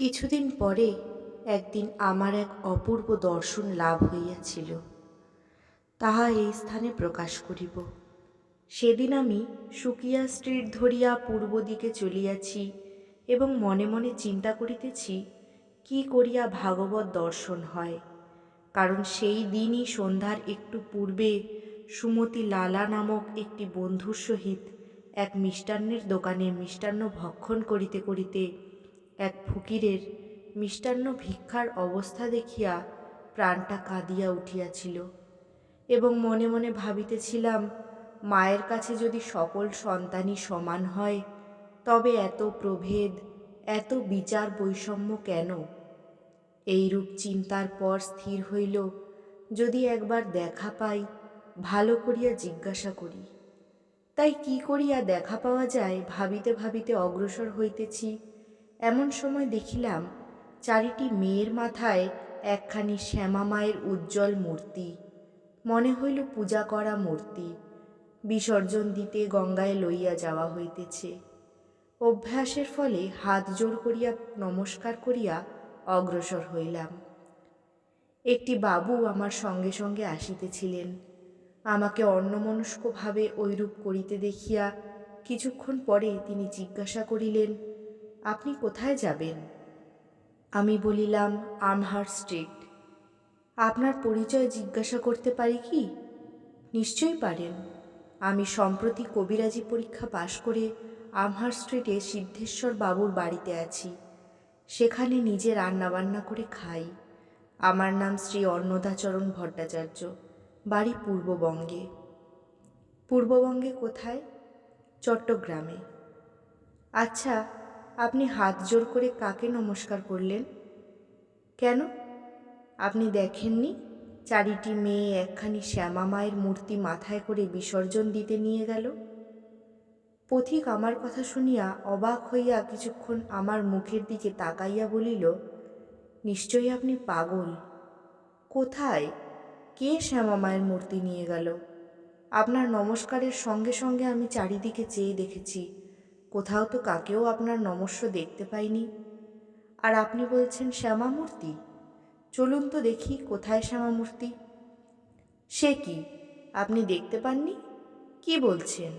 কিছুদিন পরে একদিন আমার এক অপূর্ব দর্শন লাভ হইয়াছিল। তাহা এই স্থানে প্রকাশ করিব। সেদিন আমি সুকিয়া স্ট্রিট ধরিয়া পূর্ব দিকে চলিয়াছি এবং মনে মনে চিন্তা করিতেছি, কি করিয়া ভাগবত দর্শন হয়? কারণ সেই দিনই সন্ধ্যার একটু পূর্বে সুমতি লালা নামক একটি বন্ধুর সহিত এক মিষ্টান্নের দোকানে মিষ্টান্ন ভক্ষণ করিতে করিতে এক ফকিরের মিষ্টান্ন ভিক্ষার অবস্থা দেখিয়া প্রাণটা কাঁদিয়া উঠিয়াছিল এবং মনে মনে ভাবিতেছিলাম, মায়ের কাছে যদি সকল সন্তানই সমান হয়, তবে এত প্রভেদ, এত বিচার বৈষম্য কেন? এইরূপ চিন্তার পর স্থির হইল, যদি একবার দেখা পাই, ভালো করিয়া জিজ্ঞাসা করি। তাই কি করিয়া দেখা পাওয়া যায় ভাবিতে ভাবিতে অগ্রসর হইতেছি? এমন সময় দেখিলাম চারিটি মেয়ের মাথায় একখানি শ্যামা মায়ের উজ্জ্বল মূর্তি। মনে হইল পূজা করা মূর্তি। বিসর্জন দিতে গঙ্গায় লইয়া যাওয়া হইতেছে। অভ্যাসের ফলে হাত জোর করিয়া নমস্কার করিয়া অগ্রসর হইলাম। একটি বাবু আমার সঙ্গে সঙ্গে আসিতেছিলেন। আমাকে অন্যমনস্কভাবে ঐরূপ করিতে দেখিয়া কিছুক্ষণ পরে তিনি জিজ্ঞাসা করিলেন আপনি কোথায় যাবেন? আমি বলিলাম আমহার স্ট্রিট। আপনার পরিচয় জিজ্ঞাসা করতে পারি কি? নিশ্চয়ই পারেন। আমি সম্প্রতি কবিরাজি পরীক্ষা পাশ করে আমহার স্ট্রিটে সিদ্ধেশ্বর বাবুর বাড়িতে আছি। সেখানে নিজে রান্নাবান্না করে খাই। আমার নাম শ্রী অন্নদাচরণ ভট্টাচার্য, বাড়ি পূর্ববঙ্গে। পূর্ববঙ্গে কোথায়? চট্টগ্রামে। আচ্ছা আপনি হাত জোর করে কাকে নমস্কার করলেন? কেন? আপনি দেখেননি চারিটি মেয়ে একখানি শ্যামা মায়ের মূর্তি মাথায় করে বিসর্জন দিতে নিয়ে গেল? পথিক আমার কথা শুনিয়া অবাক হইয়া কিছুক্ষণ আমার মুখের দিকে তাকাইয়া বলিল, নিশ্চয়ই আপনি পাগল। কোথায়? কে শ্যামা মায়ের মূর্তি নিয়ে গেল? আপনার নমস্কারের সঙ্গে সঙ্গে আমি চারিদিকে চেয়ে দেখেছি। কোথাও তো কাকেও আপনার নমস্য দেখতে পাইনি। আর আপনি বলছেন শ্যামা মূর্তি চলুন তো দেখি কোথায় শ্যামা মূর্তি সে কি? আপনি দেখতে পাননি? কি বলছেন?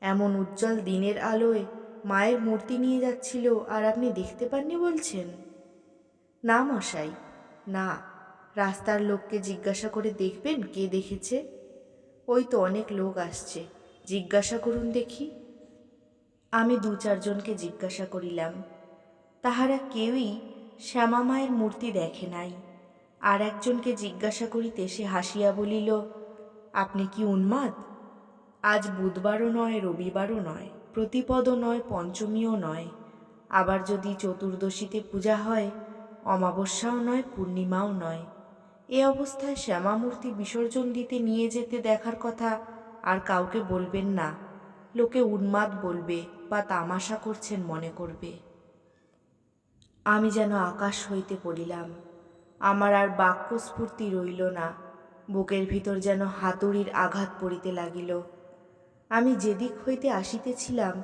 এমন উজ্জ্বল দিনের আলোয় মায়ের মূর্তি নিয়ে যাচ্ছিল আর আপনি দেখতে পাননি বলছেন? না মশাই, না। রাস্তার লোককে জিজ্ঞাসা করে দেখবেন কে দেখেছে? ওই তো অনেক লোক আসছে। জিজ্ঞাসা করুন দেখি। আমি দু চারজনকে জিজ্ঞাসা করিলাম, তাহারা কেউই শ্যামা মায়ের মূর্তি দেখে নাই। আর একজনকে জিজ্ঞাসা করিতে সে হাসিয়া বলিল, আপনি কি উন্মাদ? আজ বুধবারও নয়, রবিবারও নয়, প্রতিপদও নয়, পঞ্চমীও নয়, আবার যদি চতুর্দশীতে পূজা হয়, অমাবস্যাও নয়, পূর্ণিমাও নয়। এ অবস্থায় শ্যামামূর্তি বিসর্জন দিতে নিয়ে যেতে দেখার কথা আর কাউকে বলবেন না। লোকে উন্মাদ বলবে বা তামাশা করছেন মনে করবে। আমি যেন আকাশ হইতে পড়িলাম, আমার আর বাক্যস্ফূর্তি রইল না, বুকের ভিতর যেন হাতুড়ির আঘাত পড়িতে লাগিল। আমি যেদিক হইতে আসিতেছিলাম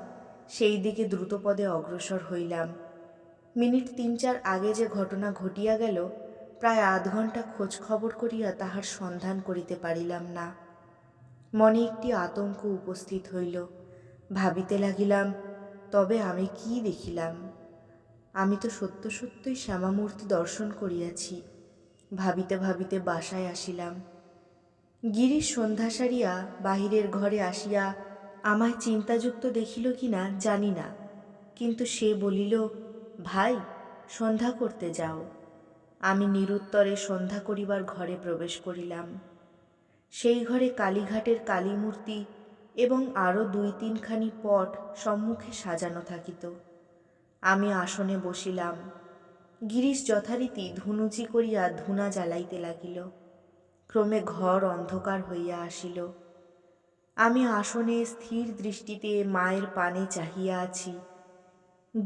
সেই দিকে দ্রুতপদে অগ্রসর হইলাম। মিনিট তিন চার আগে যে ঘটনা ঘটিয়া গেল, প্রায় আধ ঘণ্টা খোঁজ খবর করিয়া তাহার সন্ধান করিতে পারিলাম না। মনে একটি আতঙ্ক উপস্থিত হইল। ভাবিতে লাগিলাম, তবে আমি কি দেখিলাম? আমি তো সত্য সত্যই শ্যামামূর্তি দর্শন করিয়াছি, ভাবিতে ভাবিতে বাসায় আসিলাম। গিরিশ সন্ধ্যা সারিয়া বাহিরের ঘরে আসিয়া আমায় চিন্তাযুক্ত দেখিল কি না জানি না, কিন্তু সে বলিল, ভাই, সন্ধ্যা করতে যাও। আমি নিরুত্তরে সন্ধ্যা করিবার ঘরে প্রবেশ করিলাম। সেই ঘরে কালীঘাটের কালী মূর্তি এবং আরও দুই তিনখানি পট সম্মুখে সাজানো থাকিত। আমি আসনে বসিলাম। গিরিশ যথারীতি ধুনুচি করিয়া ধুনা জ্বালাইতে লাগিল। ক্রমে ঘর অন্ধকার হইয়া আসিল। আমি আসনে স্থির দৃষ্টিতে মায়ের পানে চাহিয়া আছি।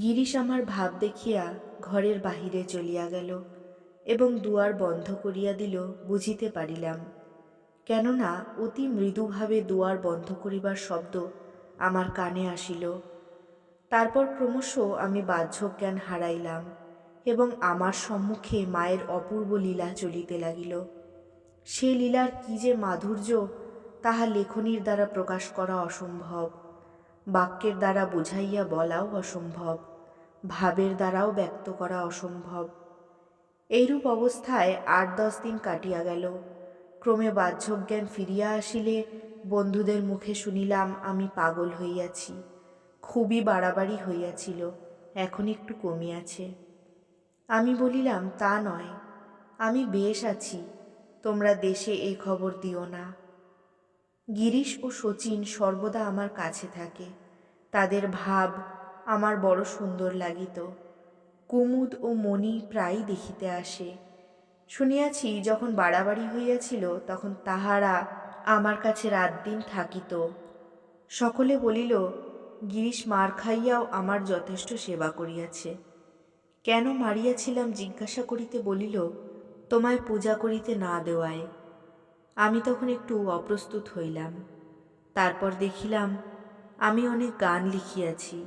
গিরিশ আমার ভাব দেখিয়া ঘরের বাহিরে চলিয়া গেল এবং দুয়ার বন্ধ করিয়া দিল, বুঝিতে পারিলাম। কেননা অতি মৃদুভাবে দুয়ার বন্ধ করিবার শব্দ আমার কানে আসিল। তারপর ক্রমশ আমি বাহ্য জ্ঞান হারাইলাম এবং আমার সম্মুখে মায়ের অপূর্ব লীলা চলিতে লাগিল। সে লীলার কি যে মাধুর্য তাহা লেখনীর দ্বারা প্রকাশ করা অসম্ভব। বাক্যের দ্বারা বুঝাইয়া বলাও অসম্ভব। ভাবের দ্বারাও ব্যক্ত করা অসম্ভব। এইরূপ অবস্থায় আট দশ দিন কাটিয়া গেল। ক্রমে বাহ্যজ্ঞান ফিরিয়া আসিলে বন্ধুদের মুখে শুনিলাম আমি পাগল হইয়াছি, খুবই বাড়াবাড়ি হইয়াছিল, এখন একটু কমিয়াছে। আমি বলিলাম, তা নয়, আমি বেশ আছি, তোমরা দেশে এই খবর দিও না। গিরিশ ও শচীন সর্বদা আমার কাছে থাকে, তাদের ভাব আমার বড় সুন্দর লাগিত। কুমুদ ও মণি প্রায়ই দেখিতে আসে শুনিয়াছি যখন বাড়াবাড়ি হইয়াছিল তখন তাহারা আমার কাছে রাত দিন থাকিত। সকলে বলিল, গিরিশ মার খাইয়াও আমার যথেষ্ট সেবা করিয়াছে। কেন মারিয়াছিলাম জিজ্ঞাসা করিতে বলিল, তোমায় পূজা করিতে না দেওয়ায়। আমি তখন একটু অপ্রস্তুত হইলাম। তারপর দেখিলাম, আমি অনেক গান লিখিয়াছি।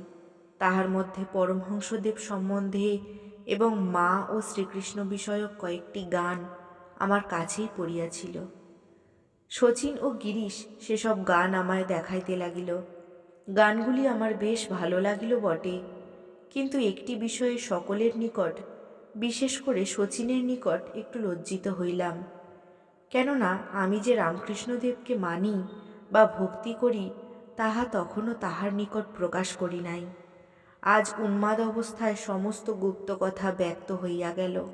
তাহার মধ্যে পরমহংসদেব সম্বন্ধে এবং মা ও শ্রীকৃষ্ণ বিষয়ক কয়েকটি গান আমার কাছেই পড়িয়াছিল। শচীন ও গিরিশ সেসব গান আমায় দেখাইতে লাগিল। গানগুলি আমার বেশ ভালো লাগিল বটে, কিন্তু একটি বিষয়ে সকলের নিকট, বিশেষ করে শচীনের নিকট একটু লজ্জিত হইলাম। কেননা আমি যে রামকৃষ্ণদেবকে মানি বা ভক্তি করি, তাহা তখনও তাহার নিকট প্রকাশ করি নাই। আজ উন্মাদ অবস্থায় সমস্ত গুপ্ত কথা ব্যক্ত হইয়া গেল।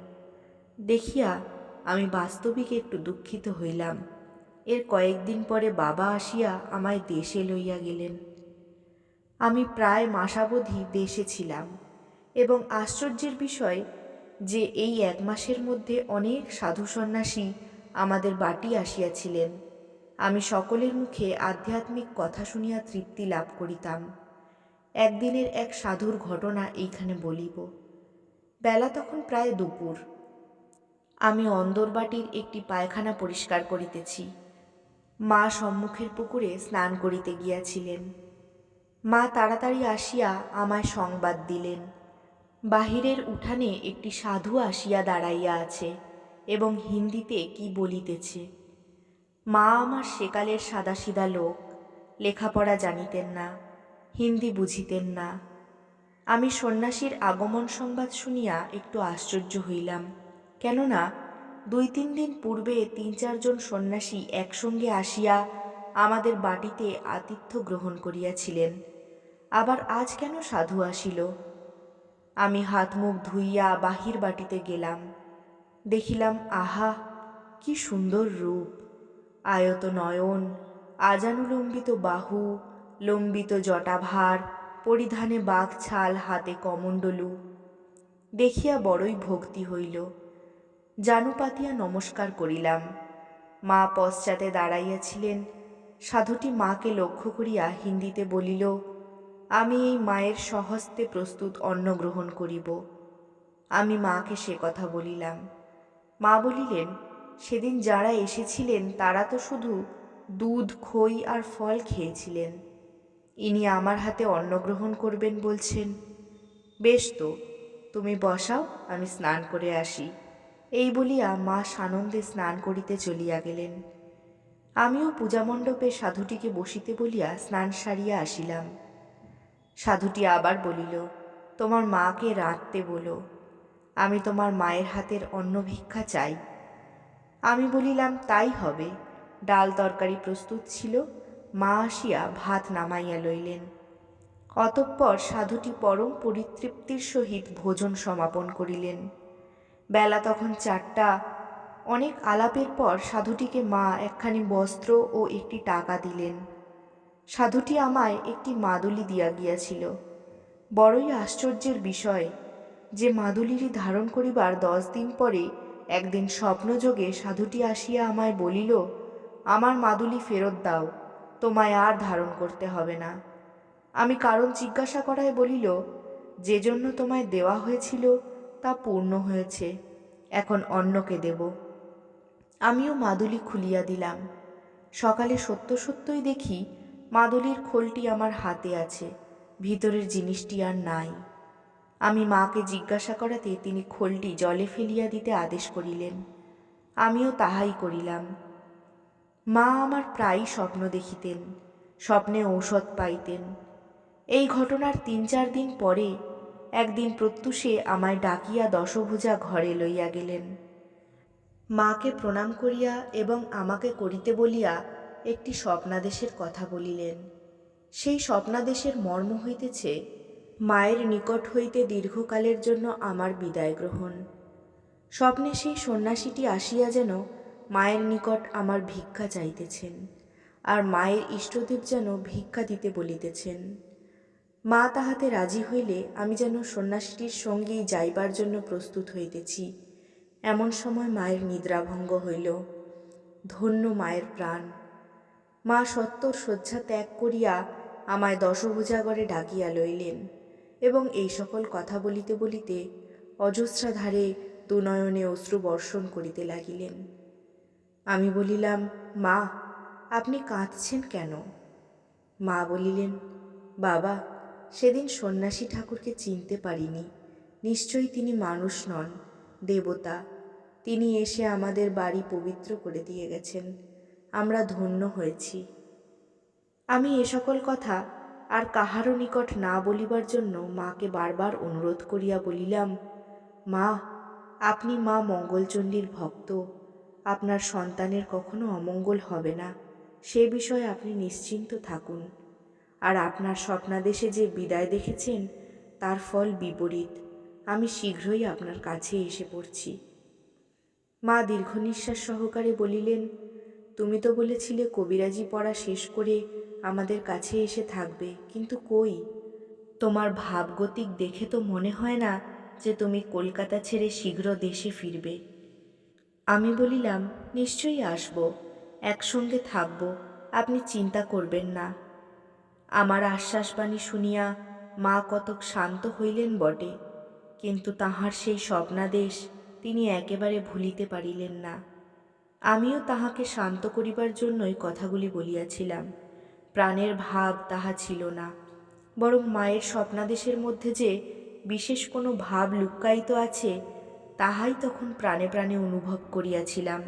দেখিয়া আমি বাস্তবিক একটু দুঃখিত হইলাম। এর কয়েকদিন পরে বাবা আসিয়া আমায় দেশে লইয়া গেলেন। আমি প্রায় মাসাবধি দেশে ছিলাম এবং আশ্চর্যের বিষয় যে এই এক মাসের মধ্যে অনেক সাধু সন্ন্যাসী আমাদের বাটি আসিয়াছিলেন। আমি সকলের মুখে আধ্যাত্মিক কথা শুনিয়া তৃপ্তি লাভ করিতাম। একদিনের এক সাধুর ঘটনা এইখানে বলিব। বেলা তখন প্রায় দুপুর। আমি অন্দরবাটির একটি পায়খানা পরিষ্কার করিতেছি। মা সম্মুখের পুকুরে স্নান করিতে গিয়াছিলেন। মা তাড়াতাড়ি আসিয়া আমায় সংবাদ দিলেন। বাহিরের উঠানে একটি সাধু আসিয়া দাঁড়াইয়া আছে এবং হিন্দিতে কি বলিতেছে। মা আমার সেকালের সাদাসিধা লোক, লেখাপড়া জানিতেন না। হিন্দি বুঝিতেন না। আমি সন্ন্যাসীর আগমন সংবাদ শুনিয়া একটু আশ্চর্য হইলাম। কেননা, দুই তিন দিন পূর্বে তিন চারজন সন্ন্যাসী একসঙ্গে আসিয়া আমাদের বাটিতে আতিথ্য গ্রহণ করিয়াছিলেন। আবার আজ কেন সাধু আসিল? আমি হাত মুখ ধুইয়া বাহির বাটিতে গেলাম। দেখিলাম, আহা, কি সুন্দর রূপ। আয়ত নয়ন আজানুলম্বিত বাহু লম্বিত জটাভার, পরিধানে বাঘ ছাল হাতে কমণ্ডলু। দেখিয়া বড়ই ভক্তি হইল। জানু পাতিয়া নমস্কার করিলাম। মা পশ্চাতে দাঁড়াইয়াছিলেন। সাধুটি মাকে লক্ষ্য করিয়া হিন্দিতে বলিল, আমি এই মায়ের সহস্তে প্রস্তুত অন্ন গ্রহণ করিব। আমি মাকে সে কথা বলিলাম। মা বলিলেন, সেদিন যারা এসেছিলেন, তারা তো শুধু দুধ, খই আর ফল খেয়েছিলেন। ইনি আমার হাতে অন্ন গ্রহণ করবেন বলছেন। বেশ তো, তুমি বসাও, আমি স্নান করে আসি। এই বলিয়া মা সানন্দে স্নান করিতে চলিয়া গেলেন। আমিও পূজামণ্ডপে সাধুটিকে বসিতে বলিয়া স্নান সারিয়া আসিলাম। সাধুটি আবার বলিল, তোমার মাকে রাঁধতে বলো। আমি তোমার মায়ের হাতের অন্ন ভিক্ষা চাই। আমি বলিলাম, তাই হবে। ডাল তরকারি প্রস্তুত ছিল মা আসিয়া ভাত নামাইয়া লইলেন। অতঃপর সাধুটি পরম পরিতৃপ্তির সহিত ভোজন সমাপন করিলেন। বেলা তখন চারটা। অনেক আলাপের পর সাধুটিকে মা একখানি বস্ত্র ও একটি টাকা দিলেন। সাধুটি আমায় একটি মাদুলি দিয়া গিয়াছিল। বড়ই আশ্চর্যের বিষয় যে মাদুলিটি ধারণ করিবার দশ দিন পরে একদিন স্বপ্নযোগে সাধুটি আসিয়া আমায় বলিল, আমার মাদুলি ফেরত দাও। তোমায় আর ধারণ করতে হবে না। আমি কারণ জিজ্ঞাসা করায় বলিল, যে জন্য তোমায় দেওয়া হয়েছিল তা পূর্ণ হয়েছে, এখন অন্যকে দেব। আমিও মাদুলি খুলিয়া দিলাম। সকালে সত্য সত্যই দেখি মাদুলির খোলটি আমার হাতে আছে, ভিতরের জিনিসটি আর নাই। আমি মাকে জিজ্ঞাসা করাতে তিনি খোলটি জলে ফেলিয়া দিতে আদেশ করিলেন। আমিও তাহাই করিলাম। মা আমার প্রায়ই স্বপ্ন দেখিতেন, স্বপ্নে ঔষধ পাইতেন। এই ঘটনার তিন চার দিন পরে একদিন প্রত্যুষে আমায় ডাকিয়া দশভুজা ঘরে লইয়া গেলেন। মাকে প্রণাম করিয়া এবং আমাকে করিতে বলিয়া একটি স্বপ্নাদেশের কথা বলিলেন। সেই স্বপ্নাদেশের মর্ম হইতেছে, মায়ের নিকট হইতে দীর্ঘকালের জন্য আমার বিদায় গ্রহণ। স্বপ্নে সেই সন্ন্যাসীটি আসিয়া যেন মায়ের নিকট আমার ভিক্ষা চাইতেছেন, আর মায়ের ইষ্টদেব যেন ভিক্ষা দিতে বলিতেছেন। মা তাহাতে রাজি হইলে আমি যেন সন্ন্যাসীটির সঙ্গেই যাইবার জন্য প্রস্তুত হইতেছি। এমন সময় মায়ের নিদ্রাভঙ্গ হইল। ধন্য মায়ের প্রাণ। মা সত্তর শয্যা ত্যাগ করিয়া আমায় দশভুজাগরে ডাকিয়া লইলেন এবং এই সকল কথা বলিতে বলিতে অজস্রাধারে দুনয়নে অশ্রু বর্ষণ করিতে লাগিলেন। আমি বলিলাম, মা, আপনি কাঁদছেন কেন? মা বলিলেন, বাবা, সেদিন সন্ন্যাসী ঠাকুরকে চিনতে পারিনি। নিশ্চয়ই তিনি মানুষ নন, দেবতা। তিনি এসে আমাদের বাড়ি পবিত্র করে দিয়ে গেছেন। আমরা ধন্য হয়েছি। আমি এ সকল কথা আর কাহারও নিকট না বলিবার জন্য মাকে বারবার অনুরোধ করিয়া বলিলাম, মা, আপনি মা মঙ্গলচণ্ডীর ভক্ত। আপনার সন্তানের কখনো অমঙ্গল হবে না। সে বিষয়ে আপনি নিশ্চিন্ত থাকুন। আর আপনার স্বপ্নাদেশে যে বিদায় দেখেছেন, তার ফল বিপরীত। আমি শীঘ্রই আপনার কাছে এসে পড়ছি। মা দীর্ঘ নিঃশ্বাস সহকারে বলিলেন, তুমি তো বলেছিলে কবিরাজি পড়া শেষ করে আমাদের কাছে এসে থাকবে, কিন্তু কই? তোমার ভাবগতিক দেখে তো মনে হয় না যে তুমি কলকাতা ছেড়ে শীঘ্র দেশে ফিরবে। আমি বলিলাম, নিশ্চয়ই আসব, একসঙ্গে থাকব, আপনি চিন্তা করবেন না। আমার আশ্বাসবাণী শুনিয়া মা কতক শান্ত হইলেন বটে, কিন্তু তাহার সেই স্বপ্নাদেশ তিনি একেবারে ভুলিতে পারিলেন না। আমিও তাহাকে শান্ত করিবার জন্যই কথাগুলি বলিয়াছিলাম। প্রাণের ভাব তাহা ছিল না, বরং মায়ের স্বপ্নাদেশের মধ্যে যে বিশেষ কোনো ভাব লুক্কায়িত আছে তাহাই তখন প্রাণে প্রাণে অনুভব করিয়াছিলাম।